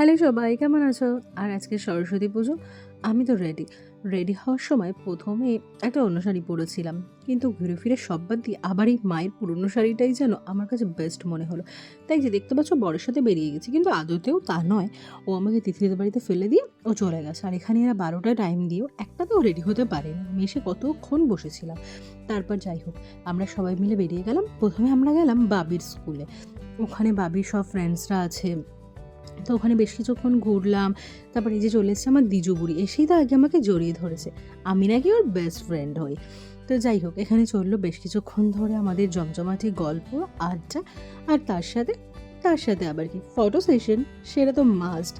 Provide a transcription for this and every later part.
Hello সবাই, কেমন আছো? আর আজকে সরস্বতী পুজো, আমি তো রেডি রেডি হওয়ার সময় প্রথমে একটা অন্য শাড়ি পরেছিলাম, কিন্তু ঘুরে ফিরে সব বাদ দিয়ে আবার এই মায়ের পুরনো শাড়িটাই যেন আমার কাছে বেস্ট মনে হলো। তাই যে দেখতে পাচ্ছ বরের সাথে বেরিয়ে গেছি, কিন্তু আদতেও তা নয়। ও আমাকে তিথিদের বাড়িতে ফেলে দিয়ে ও চলে গেছে। আর এখানে এরা বারোটা টাইম দিয়েও একটাতেও রেডি হতে পারেনি। মেশে কতক্ষণ বসেছিলাম? তারপর যাই হোক, আমরা সবাই মিলে বেরিয়ে গেলাম। প্রথমে আমরা গেলাম বাবির স্কুলে ওখানে বাবির সব ফ্রেন্ডসরা আছে তো ওখানে বেশ কিছুক্ষণ ঘুরলাম। তারপরে এই যে চলে এসেছে আমার দিজুবুড়ি এসেই তো আগে আমাকে জড়িয়ে ধরেছে। আমি নাকি ওর বেস্ট ফ্রেন্ড হই। তো যাই হোক, এখানে চলল বেশ কিছুক্ষণ ধরে আমাদের জমজমাটি গল্প, আড্ডা আর তার সাথে তার সাথে আবার কি? ফটো সেশন সেটা তো মাস্ট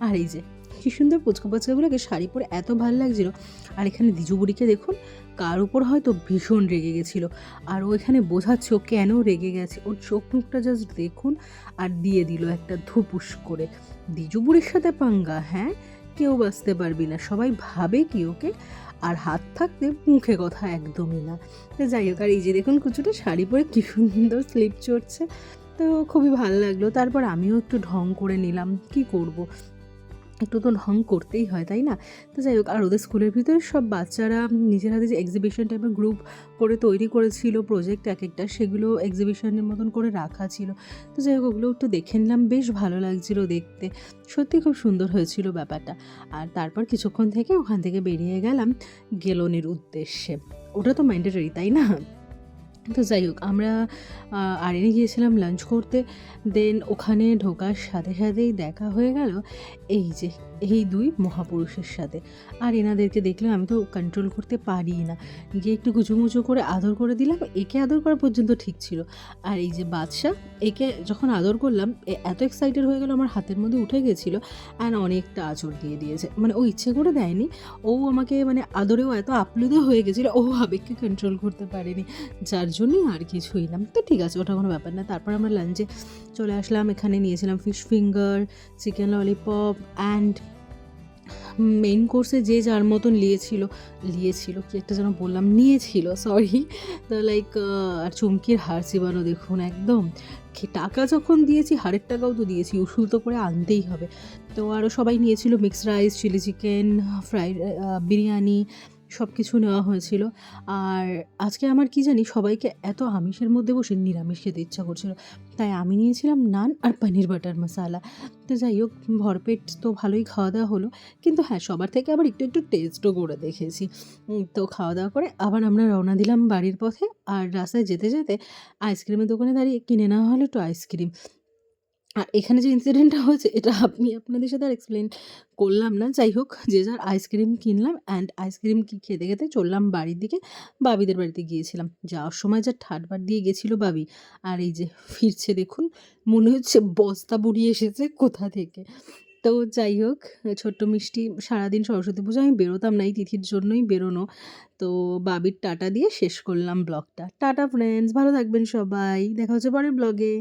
আর এই যে কি সুন্দর পুচকা পুচকাগুলোকে শাড়ি পরে এত ভালো লাগছিল। আর এখানে দ্বিজু বুড়িকে দেখুন, কার উপর হয়তো ভীষণ রেগে গেছিল। আর ও এখানে বোঝাচ্ছে কেন রেগে গেছে। ওর চোখ মুখটা জাস্ট দেখুন আর দিয়ে দিল একটা ধুপুস করে। দ্বিজু বুড়ির সাথে পাঙ্গা হ্যাঁ? কেউ বাঁচতে পারবি না। সবাই ভাবে কি ওকে। আর হাত থাকতে মুখে কথা একদমই না। তো যাই হোক, আর এই যে দেখুন কুচুটা শাড়ি পরে কি সুন্দর স্লিপ চড়ছে। তো খুবই ভালো লাগল। তারপর আমিও একটু ঢং করে নিলাম। কি করব? একটু তো ঢং করতেই হয়, তাই না? তো যাই হোক, আর ওদের স্কুলের ভিতরে সব বাচ্চারা নিজের হাতে যে এক্সিবিশন টাইপের গ্রুপ করে তৈরি করেছিল প্রজেক্ট এক একটা, সেগুলো এক্সিবিশনের মতন করে রাখা ছিল। তো যাই হোক, ওগুলো একটু দেখে নিলাম, বেশ ভালো লাগছিল দেখতে। সত্যি খুব সুন্দর হয়েছিল ব্যাপারটা। আর তারপর কিছুক্ষণ থেকে ওখান থেকে বেরিয়ে গেলাম গেলনের উদ্দেশ্যে। ওটা তো ম্যান্ডেটরি তাই না? তো যাই হোক, আমরা আরেনে গিয়েছিলাম লাঞ্চ করতে দেন ওখানে ঢোকার সাথে সাথেই দেখা হয়ে গেল এই যে, এই দুই মহাপুরুষের সাথে। আর এনাদেরকে দেখলে আমি তো কন্ট্রোল করতে পারি না। গিয়ে একটু কুচুমুচু করে আদর করে দিলাম, একে আদর করা পর্যন্ত ঠিক ছিল। আর এই যে বাদশাহ, একে যখন আদর করলাম এত এক্সাইটেড হয়ে গেল, আমার হাতের মধ্যে উঠে গেছিল অ্যান্ড অনেকটা আঁচড় দিয়ে দিয়েছে। মানে ও ইচ্ছে করে দেয়নি, ও আমাকে মানে আদরেও এত আপ্লুত হয়ে গেছিল, ও আবেগকে কন্ট্রোল করতে পারেনি। যার জন্যই আর কিছুই না তো ঠিক আছে, ওটা কোনো ব্যাপার না। তারপর আমরা লাঞ্চে চলে আসলাম, এখানে নিয়েছিলাম fish finger chicken lollipop and main কোর্সে যে যার মতন নিয়েছিল নিয়েছিল কি একটা যেন বললাম, নিয়েছিল সরি তো লাইক আর চুমকির হার চিবানো দেখুন একদম। টাকা যখন দিয়েছি, হারের টাকাও তো দিয়েছি, উসুল তো করে আনতেই হবে। তো আরও সবাই নিয়েছিল mixed rice chilli chicken fried biryani সব কিছু নেওয়া হয়েছিল। আর আজকে আমার কি জানি সবাইকে এত আমিষের মধ্যে বসে নিরামিষ খেতে ইচ্ছা করছিল। তাই আমি নিয়েছিলাম নান আর পনির বাটার মশালা। তো যাই হোক, ভরপেট তো ভালোই খাওয়া দাওয়া হলো। কিন্তু হ্যাঁ সবার থেকে আবার একটু একটু টেস্টও করে দেখেছি। তো খাওয়া দাওয়া করে আবার আমরা রওনা দিলাম বাড়ির পথে। আর রাস্তায় যেতে যেতে আইসক্রিমের দোকানে দাঁড়িয়ে কিনে নেওয়া হলো একটু আইসক্রিম আর এখানে যে ইনসিডেন্টটা হয়েছে, এটা আমি আপনাদের সাথে আর এক্সপ্লেন করলাম না। যাই হোক, যে যার আইসক্রিম কিনলাম অ্যান্ড আইসক্রিম কি খেতে খেতে চললাম বাড়ির দিকে, বাবিদের বাড়িতে গিয়েছিলাম। যাওয়ার সময় যা ঠাটবার দিয়ে গেছিল বাবি। আর এই যে ফিরছে দেখুন, মনে হচ্ছে বস্তা বুড়িয়ে এসেছে কোথা থেকে। তো যাই হোক, ছোট্ট মিষ্টি, সারাদিন সরস্বতী পুজো, আমি বেরোতাম না, এই তিথির জন্যই বেরোনো। তো বাবির টাটা দিয়ে শেষ করলাম ব্লগটা টাটা ফ্রেন্ডস ভালো থাকবেন সবাই। দেখা হচ্ছে পরের ব্লগে